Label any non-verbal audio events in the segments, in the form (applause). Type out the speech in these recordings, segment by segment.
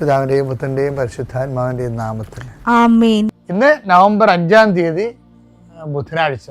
പിതാവിന്റെയും പുത്രന്റെയും പരിശുദ്ധാത്മാവിന്റെയും നാമത്തിൽ. ഇന്ന് നവംബർ അഞ്ചാം തീയതി ബുധനാഴ്ച.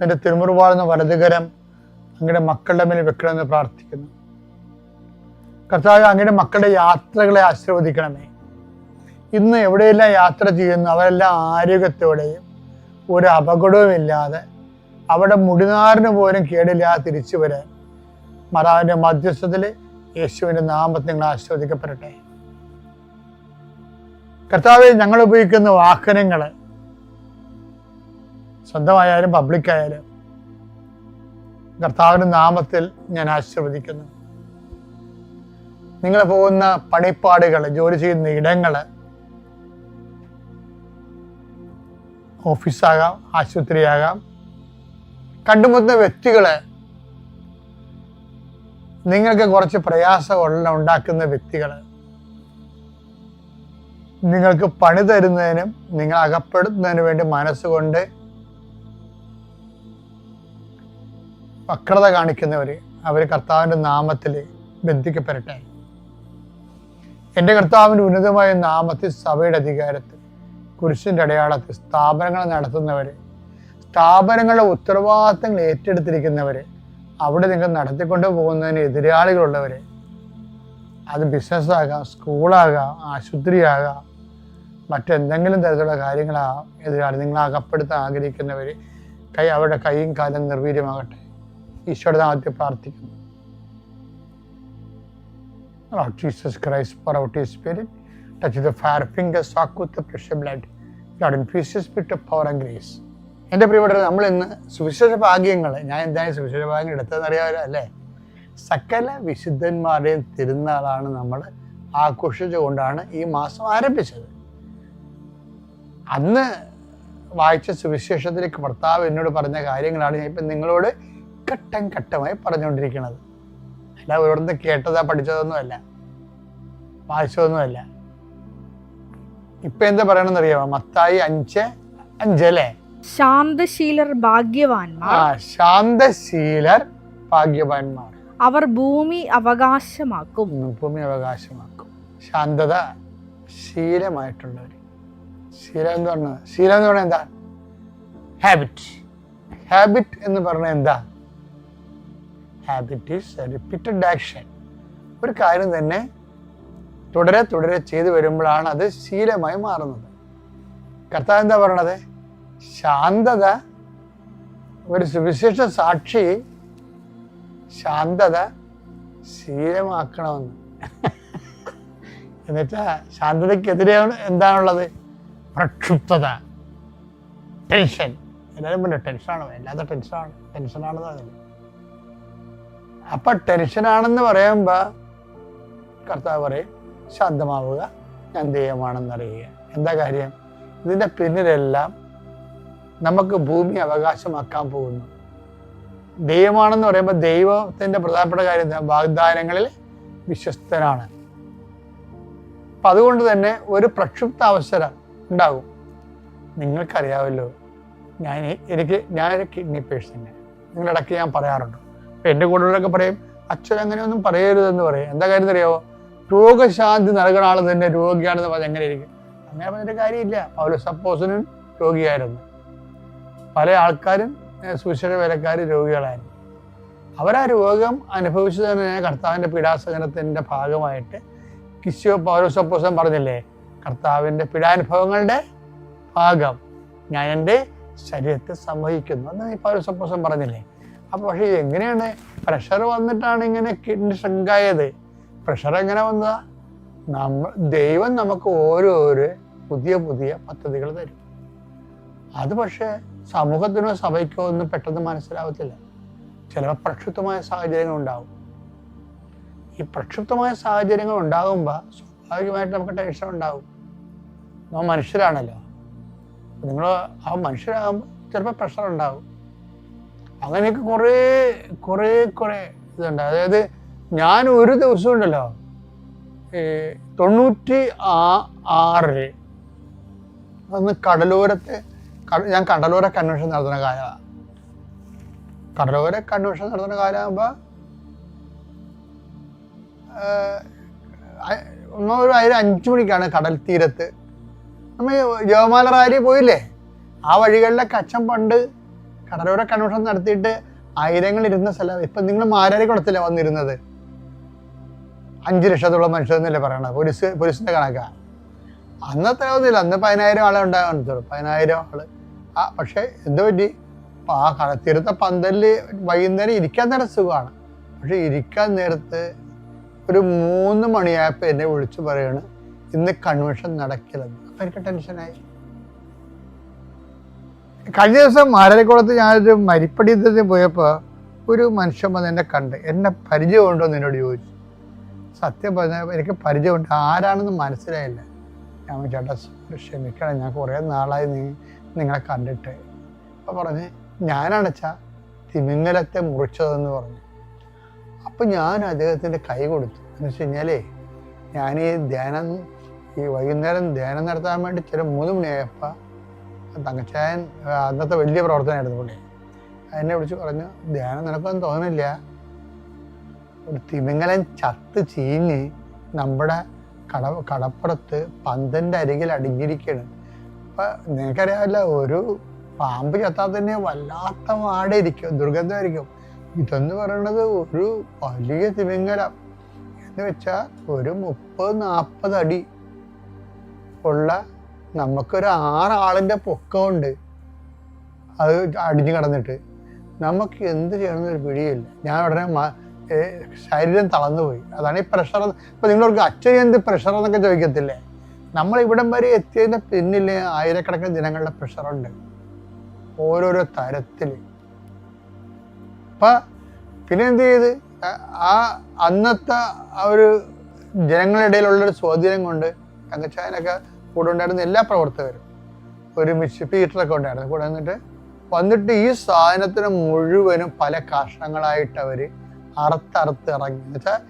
നിന്റെ തിരുമുറുവാളുന്ന വലതുകരം അങ്ങയുടെ മക്കളുടെ മേൽ വെക്കണമെന്ന് പ്രാർത്ഥിക്കുന്നു. കർത്താവ് അങ്ങയുടെ മക്കളുടെ യാത്രകളെ ആശീർവദിക്കണമേ. ഇന്ന് എവിടെയെല്ലാം യാത്ര ചെയ്യുന്നു അവരെല്ലാം ആരോഗ്യത്തോടെയും ഒരു അപകടവും ഇല്ലാതെ അവിടെ മുടിനാറിന് പോലും കേടില്ലാതെ തിരിച്ചു വരാൻ മറാവിന്റെ മധ്യസ്ഥത്തിൽ യേശുവിന്റെ നാമത്തെ നിങ്ങൾ ആശീർവദിക്കപ്പെടട്ടെ. കർത്താവ് ഞങ്ങൾ ഉപയോഗിക്കുന്ന വാഹനങ്ങൾ സ്വന്തമായാലും പബ്ലിക്കായാലും കർത്താവിന്റെ നാമത്തിൽ ഞാൻ ആശീർവദിക്കുന്നു. നിങ്ങൾ പോകുന്ന പണിപ്പാടുകൾ ജോലി ചെയ്യുന്ന ഇടങ്ങൾ ഓഫീസാകാം ആശുപത്രിയാകാം. കണ്ടുമുട്ടുന്ന വ്യക്തികളെ നിങ്ങൾക്ക് കുറച്ച് പ്രയാസമുള്ള ഉണ്ടാക്കുന്ന വ്യക്തികൾ നിങ്ങൾക്ക് പണി തരുന്നതിനും നിങ്ങൾ അകപ്പെടുന്നതിനു വേണ്ടി മനസ്സുകൊണ്ട് വക്രത കാണിക്കുന്നവർ അവർ കർത്താവിന്റെ നാമത്തിൽ ബന്ധിക്കപ്പെടട്ടെ. എന്റെ കർത്താവിന്റെ ഉന്നതമായ നാമത്തിൽ സഭയുടെ അധികാരത്തിൽ കുരിശിന്റെ അടയാളത്തിൽ സ്ഥാപനങ്ങൾ നടത്തുന്നവർ സ്ഥാപനങ്ങളുടെ ഉത്തരവാദിത്തങ്ങൾ ഏറ്റെടുത്തിരിക്കുന്നവർ അവിടെ നിങ്ങൾ നടത്തിക്കൊണ്ട് പോകുന്നതിന് എതിരാളികളുള്ളവർ അത് ബിസിനസ്സാകാം സ്കൂളാകാം ആശുപത്രിയാകാം മറ്റെന്തെങ്കിലും തരത്തിലുള്ള കാര്യങ്ങളാകാം എതിരാളി നിങ്ങൾ അകപ്പെടുത്താൻ ആഗ്രഹിക്കുന്നവർ കൈ അവരുടെ കൈയും കാലം നിർവീര്യമാകട്ടെ. ഈശോയുടെ നാമത്തിൽ പ്രാർത്ഥിക്കുന്നു Lord Jesus Christ, pour out your Spirit, touch the fire fingers, soak with the precious blood. Lord, infuse your spirit of power and grace. എന്റെ പ്രിയപ്പെട്ട നമ്മൾ ഇന്ന് സുവിശേഷ ഭാഗ്യങ്ങൾ ഞാൻ എന്തായാലും സുവിശേഷ ഭാഗ്യങ്ങൾ എടുത്തതെന്ന് അറിയാമല്ലോ അല്ലേ സകല വിശുദ്ധന്മാരുടെയും തിരുനാളാണ് നമ്മൾ ആഘോഷിച്ചുകൊണ്ടാണ് ഈ മാസം ആരംഭിച്ചത് അന്ന് വായിച്ച സുവിശേഷത്തിലേക്ക് ഭർത്താവ് എന്നോട് പറഞ്ഞ കാര്യങ്ങളാണ് ഞാൻ ഇപ്പം നിങ്ങളോട് ഘട്ടം ഘട്ടമായി പറഞ്ഞുകൊണ്ടിരിക്കുന്നത് അല്ല ഇവിടുന്ന് കേട്ടതാ പഠിച്ചതൊന്നുമല്ല. വായിച്ചതൊന്നുമല്ല. ഇപ്പൊ എന്താ പറയണമെന്ന് അറിയാമോ മത്തായി അഞ്ച് അഞ്ചല്ലേ ശാന്തശീലർ ഭാഗ്യവാന്മാർ. ആ ശാന്തശീലർ ഭാഗ്യവാന്മാർ. അവർ ഭൂമി അവകാശമാക്കും. ഭൂമി അവകാശമാക്കും. ശാന്തത ശീലമായിട്ടുള്ളവർ ശീലം എന്ന് പറഞ്ഞത് ശീലം എന്ന് പറഞ്ഞാൽ എന്താ? ഹാബിറ്റ് ഹാബിറ്റ് എന്ന് പറഞ്ഞാൽ എന്താ? ഹാബിറ്റ് ഈസ് റിപ്പീറ്റഡ് ആക്ഷൻ ഒരു കാര്യം തന്നെ തുടരെ തുടരെ ചെയ്തു വരുമ്പോഴാണ് അത് ശീലമായി മാറുന്നത്. കർത്താവ് എന്താ പറയണത്? ശാന്തത ഒരു സുവിശേഷ സാക്ഷി ശാന്തത ശീലമാക്കണമെന്ന്. (laughs) എന്നുവെച്ചാ ശാന്തതക്കെതിരെയാണ് എന്താണുള്ളത്? പ്രക്ഷുബ്ധത ടെൻഷൻ എല്ലാവരും പറഞ്ഞു ടെൻഷനാണ് വല്ലാത്ത ടെൻഷനാണ് ടെൻഷനാണെന്ന് പറഞ്ഞു അപ്പൊ ടെൻഷനാണെന്ന് പറയുമ്പോ കർത്താവ് പറയും ശാന്തമാവുക ഞാൻ ദൈവമാണെന്നറിയുക. എന്താ കാര്യം? ഇതിന്റെ പിന്നിലെല്ലാം നമുക്ക് ഭൂമി അവകാശമാക്കാൻ പോകുന്നു. ദൈവമാണെന്ന് പറയുമ്പോൾ ദൈവത്തിന്റെ പ്രധാനപ്പെട്ട കാര്യം വാഗ്ദാനങ്ങളിൽ വിശ്വസ്തനാണ്. അപ്പൊ അതുകൊണ്ട് തന്നെ ഒരു പ്രക്ഷുബ്ധ അവസരം ഉണ്ടാകും. നിങ്ങൾക്കറിയാമല്ലോ ഞാൻ എനിക്ക് ഞാനൊരു കിഡ്നി പേഴ്സണ് നിങ്ങളിടയ്ക്ക് ഞാൻ പറയാറുണ്ട്. എന്റെ കൂടെയുള്ളവരൊക്കെ പറയും അച്ഛൻ അങ്ങനെയൊന്നും പറയരുതെന്ന് പറയും. എന്താ കാര്യം അറിയാവോ രോഗശാന്തി നൽകുന്ന ആൾ തന്നെ രോഗിയാണെന്ന് പറഞ്ഞാൽ എങ്ങനെ ഇരിക്കും? അങ്ങനെ പറഞ്ഞിട്ട് കാര്യമില്ല. പൗല സപ്പോസിനും രോഗിയായിരുന്നു. പല ആൾക്കാരും സുശ്ര വേലക്കാർ രോഗികളായിരുന്നു. അവരാ രോഗം അനുഭവിച്ചു തന്നെ കർത്താവിന്റെ പീഡാസഹനത്തിന്റെ ഭാഗമായിട്ട് കിശോ പൗരസപ്പോസം പറഞ്ഞില്ലേ കർത്താവിന്റെ പീഡാനുഭവങ്ങളുടെ ഭാഗം ഞാൻ എന്റെ ശരീരത്തെ സംവഹിക്കുന്നു എന്ന് ഈ പൗരസപ്പോസം പറഞ്ഞില്ലേ? അപ്പോൾ പക്ഷേ എങ്ങനെയാണ് പ്രഷർ വന്നിട്ടാണ് ഇങ്ങനെ കിഡ്നി ഷ്രിങ്കായത് പ്രഷർ എങ്ങനെ വന്നതാ? നമ്മ ദൈവം നമുക്ക് ഓരോരോ പുതിയ പുതിയ പദ്ധതികൾ തരും. അത് പക്ഷേ സമൂഹത്തിനോ സഭയ്ക്കോ ഒന്നും പെട്ടെന്ന് മനസ്സിലാവത്തില്ല. ചിലപ്പോൾ പ്രക്ഷുപ്തമായ സാഹചര്യങ്ങൾ ഉണ്ടാവും. ഈ പ്രക്ഷുപ്തമായ സാഹചര്യങ്ങൾ ഉണ്ടാകുമ്പോൾ സ്വാഭാവികമായിട്ട് നമുക്ക് ടെൻഷൻ ഉണ്ടാവും. നമ്മൾ മനുഷ്യരാണല്ലോ. നിങ്ങൾ ആ മനുഷ്യരാകുമ്പോൾ ചിലപ്പോൾ പ്രഷർ ഉണ്ടാവും. അങ്ങനെയൊക്കെ കുറേ കുറേ കുറേ ഇതുണ്ട്. അതായത് ഞാൻ ഒരു ദിവസം ഉണ്ടല്ലോ തൊണ്ണൂറ്റി ആ ആറിൽ അന്ന് കടലോരത്തെ ഞാൻ കടലോര കൺവെൻഷൻ നടത്തുന്ന കാലമാണ് കടലോര കൺവെൻഷൻ നടത്തുന്ന കാലമാകുമ്പോൾ ഒന്നൊരു അതിന് അഞ്ചു മണിക്കാണ് കടൽ തീരത്ത്. നമ്മൾ ജവമാല റാലി പോയില്ലേ? ആ വഴികളിലെ കച്ചം പണ്ട് കടലോര കൺവെൻഷൻ നടത്തിയിട്ട് ആയിരങ്ങൾ ഇരുന്ന സ്ഥലം. ഇപ്പം നിങ്ങൾ മാരാരി കുളത്തില്ല വന്നിരുന്നത്. അഞ്ച് ലക്ഷത്തോളം മനുഷ്യരെന്നല്ലേ പറയണത് പോലീസ് പോലീസിന്റെ കണക്കാ. അത്ര ഒന്നുമില്ല. അന്ന് പതിനായിരം ആളെ ഉണ്ടാകുന്നുള്ളൂ പതിനായിരം ആൾ. ആ പക്ഷെ എന്തോ പറ്റി? ആ കടത്തിരുത്ത പന്തലിൽ വൈകുന്നേരം ഇരിക്കാൻ നേരം സുഖമാണ്. പക്ഷെ ഇരിക്കാൻ നേരത്ത് ഒരു മൂന്ന് മണിയായപ്പോൾ എന്നെ വിളിച്ചു പറയാണ് ഇന്ന് കൺവെൻഷൻ നടക്കില്ലെന്ന്. അപ്പൊ എനിക്ക് ടെൻഷനായി. കഴിഞ്ഞ ദിവസം മാരരക്കുളത്ത് ഞാനൊരു മരിപ്പടി യുദ്ധത്തിന് പോയപ്പോൾ ഒരു മനുഷ്യൻ വന്ന് എന്നെ കണ്ട്. എന്നെ പരിചയമുണ്ടോ എന്ന് എന്നോട് ചോദിച്ചു. സത്യം പറഞ്ഞാൽ എനിക്ക് പരിചയമുണ്ട്. ആരാണെന്ന് മനസ്സിലായില്ല. ഞാൻ ചേട്ടാ ക്ഷമിക്കണം. ഞാൻ കുറേ നാളായി നിങ്ങളെ കണ്ടിട്ട്. അപ്പോൾ പറഞ്ഞ് ഞാനടച്ച തിമിങ്ങലത്തെ മുറിച്ചതെന്ന് പറഞ്ഞു. അപ്പം ഞാൻ അദ്ദേഹത്തിന്റെ കൈ കൊടുത്തു. എന്ന് വെച്ച് കഴിഞ്ഞാലേ ഞാൻ ഈ ധ്യാനം ഈ വൈകുന്നേരം ധ്യാനം നടത്താൻ വേണ്ടി ചില മൂന്ന് മണിയായപ്പോൾ തങ്കച്ചായൻ അന്നത്തെ വലിയ പ്രവർത്തനമായിരുന്നു പുള്ളി. എന്നെ വിളിച്ച് പറഞ്ഞു ധ്യാനം നടക്കുമെന്ന് തോന്നുന്നില്ല? ഒരു തിമിങ്ങലൻ ചത്ത് ചീഞ്ഞ് നമ്മുടെ കട കടപ്പുറത്ത് പന്തന്റെ അരികിൽ അടിഞ്ഞിരിക്കുകയാണ് അപ്പം നിനക്കറിയാമല്ല ഒരു പാമ്പ് ചത്താൽ തന്നെ വല്ലാത്ത മാടിയിരിക്കും ദുർഗന്ധമായിരിക്കും. ഇതെന്ന് പറയുന്നത് ഒരു വലിയ തിമിങ്ങലം എന്ന് വെച്ചാൽ ഒരു മുപ്പത് നാൽപ്പത് അടി ഉള്ള നമുക്കൊരു ആറാളിന്റെ പൊക്കമുണ്ട്. അത് അടിഞ്ഞു കടന്നിട്ട്. നമുക്ക് എന്ത് ചെയ്യണമെന്ന് ഒരു പിടിയില്ല. ഞാൻ ഉടനെ ശരീരം തളർന്നു പോയി അതാണ് ഈ പ്രഷർ ഇപ്പം നിങ്ങൾക്ക് അച്ഛൻ എന്ത് പ്രഷർ എന്നൊക്കെ ചോദിക്കത്തില്ലേ? നമ്മൾ ഇവിടം വരെ എത്തിയതിന്റെ പിന്നിൽ ആയിരക്കണക്കിന് ജനങ്ങളുടെ പ്രഷറുണ്ട് ഓരോരോ തരത്തിൽ അപ്പം പിന്നെ എന്ത് ചെയ്ത്? ആ- അന്നത്തെ ആ ഒരു ജനങ്ങളുടെ ഇടയിലുള്ളൊരു സ്വാധീനം കൊണ്ട് തങ്കച്ചായനൊക്കെ കൂടെ ഉണ്ടായിരുന്ന എല്ലാ പ്രവർത്തകരും ഒരുമിച്ച് പീറ്ററൊക്കെ ഉണ്ടായിരുന്നു. കൂടെ വന്നിട്ട് വന്നിട്ട് ഈ സാധനത്തിന് മുഴുവനും പല കഷ്ണങ്ങളായിട്ട് അവർ അറുത്തറുത്ത് ഇറങ്ങി. എന്ന് വെച്ചാൽ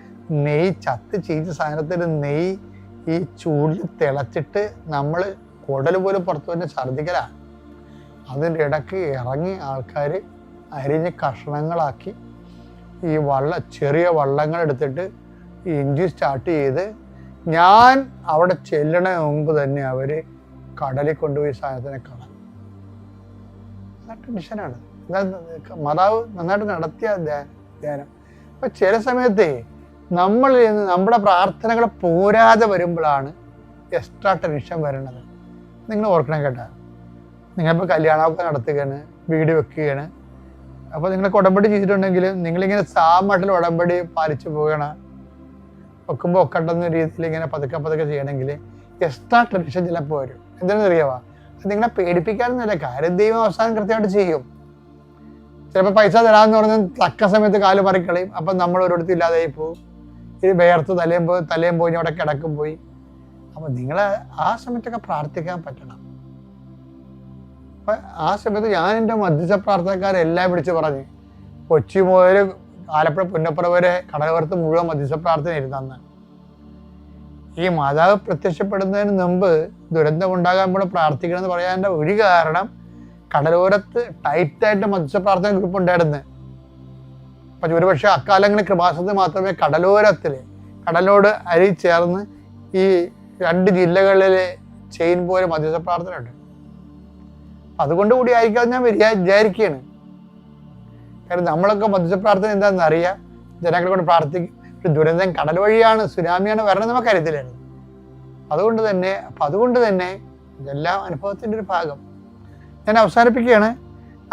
നെയ് ചത്ത് ചീച്ച സാധനത്തിന് നെയ് ഈ ചൂടിൽ തിളച്ചിട്ട് നമ്മൾ കുടൽ പോലും പുറത്തു തന്നെ ഛർദ്ദിക്കലാണ് അതിന്റെ ഇടയ്ക്ക് ഇറങ്ങി ആൾക്കാർ അരിഞ്ഞ് കഷ്ണങ്ങളാക്കി ഈ വള്ള ചെറിയ വള്ളങ്ങൾ എടുത്തിട്ട് ഇഞ്ചി സ്റ്റാർട്ട് ചെയ്ത് ഞാൻ അവിടെ ചെല്ലണ മുമ്പ് തന്നെ അവർ കടലിൽ കൊണ്ടുപോയി സാധനത്തിനെ കളഞ്ഞു ടെൻഷനാണ് മാതാവ് നന്നായിട്ട് നടത്തിയ ധ്യാ- ധ്യാനം. അപ്പൊ ചില സമയത്ത് നമ്മൾ നമ്മുടെ പ്രാർത്ഥനകൾ പോരാതെ വരുമ്പോഴാണ് എക്സ്ട്രാ ടെൻഷൻ വരുന്നത് നിങ്ങൾ ഓർക്കണം കേട്ടാ. നിങ്ങളിപ്പോൾ കല്യാണമൊക്കെ നടത്തുകയാണ് വീട് വെക്കുകയാണ്. അപ്പോൾ നിങ്ങൾ ഉടമ്പടി ചെയ്തിട്ടുണ്ടെങ്കിൽ നിങ്ങളിങ്ങനെ സാമട്ടിൽ ഉടമ്പടി പാലിച്ചു പോവുകയാണ്. വെക്കുമ്പോൾ ഒക്കണ്ടെന്ന രീതിയിൽ ഇങ്ങനെ പതുക്കെ പതുക്കെ ചെയ്യണമെങ്കിൽ എക്സ്ട്രാ ടെൻഷൻ ചിലപ്പോൾ വരും. എന്താണെന്ന് അറിയാവാ അത് നിങ്ങളെ പേടിപ്പിക്കാനൊന്നുമില്ല കാര്യം ദൈവം അവസാനം കൃത്യമായിട്ട് ചെയ്യും. ചിലപ്പോൾ പൈസ തരാമെന്ന് പറഞ്ഞാൽ തക്ക സമയത്ത് കാൽ മറിക്കളയും അപ്പം നമ്മൾ ഒരിടത്ത് ഇല്ലാതായി പോകും ഇത് വേർത്ത് തലയും പോയി തലയും പോയി അവിടെ കിടക്കും പോയി. അപ്പം നിങ്ങൾ ആ സമയത്തൊക്കെ പ്രാർത്ഥിക്കാൻ പറ്റണം. അപ്പം ആ സമയത്ത് ഞാൻ എന്റെ മധ്യസ്ഥ പ്രാർത്ഥനക്കാരെല്ലാം വിളിച്ച് പറഞ്ഞു കൊച്ചി മുതൽ ആലപ്പുഴ പുന്നപ്പുറ വരെ കടലോരത്ത് മുഴുവൻ മധ്യസ്ഥ പ്രാർത്ഥന ഇരുന്നു ഈ മാതാവ് പ്രത്യക്ഷപ്പെടുന്നതിന് മുമ്പ് ദുരന്തം ഉണ്ടാകാൻ പ്രാർത്ഥിക്കണമെന്ന് പറയാന്റെ ഒരു കാരണം കടലോരത്ത് ടൈറ്റായിട്ട് മധ്യസ്ഥ പ്രാർത്ഥന ഗ്രൂപ്പ് ഉണ്ടായിരുന്നു. പക്ഷെ ഒരുപക്ഷെ അക്കാലങ്ങളിൽ കൃപാസനത്തിൽ മാത്രമേ കടലോരത്തിൽ കടലോട് അരി ചേർന്ന് ഈ രണ്ട് ജില്ലകളിലെ ചെയിൻ പോലെ മധ്യസ്ഥ പ്രാർത്ഥന ഉണ്ട് അതുകൊണ്ട് കൂടി ആയിരിക്കാം ഞാൻ വിചാ- വിചാരിക്കുകയാണ് കാരണം നമ്മളൊക്കെ മധ്യസ്ഥ പ്രാർത്ഥന എന്താണെന്ന് അറിയാം? ജനങ്ങളെ കൊണ്ട് പ്രാർത്ഥിക്കും ദുരന്തം കടൽ വഴിയാണ് സുനാമിയാണ് വരണത് നമുക്കറിയത്തില്ലായിരുന്നു അതുകൊണ്ട് തന്നെ അപ്പം അതുകൊണ്ട് തന്നെ ഇതെല്ലാം അനുഭവത്തിന്റെ ഒരു ഭാഗം. ഞാൻ അവസാനിപ്പിക്കുകയാണ്.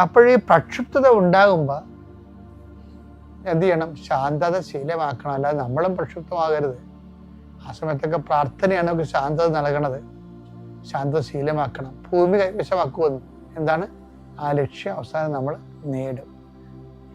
അപ്പോഴീ പ്രക്ഷുബ്ധത ഉണ്ടാകുമ്പോൾ എന്ത് ചെയ്യണം? ശാന്തത ശീലമാക്കണം. അല്ലാതെ നമ്മളും പ്രക്ഷുബ്ധമാകരുത്. ആ സമയത്തൊക്കെ പ്രാർത്ഥനയാണ് നമുക്ക് ശാന്തത നൽകണത്. ശാന്തത ശീലമാക്കണം. ഭൂമി കൈവശമാക്കുമെന്ന്. എന്താണ്? ആ ലക്ഷ്യം അവസാനം നമ്മൾ നേടും.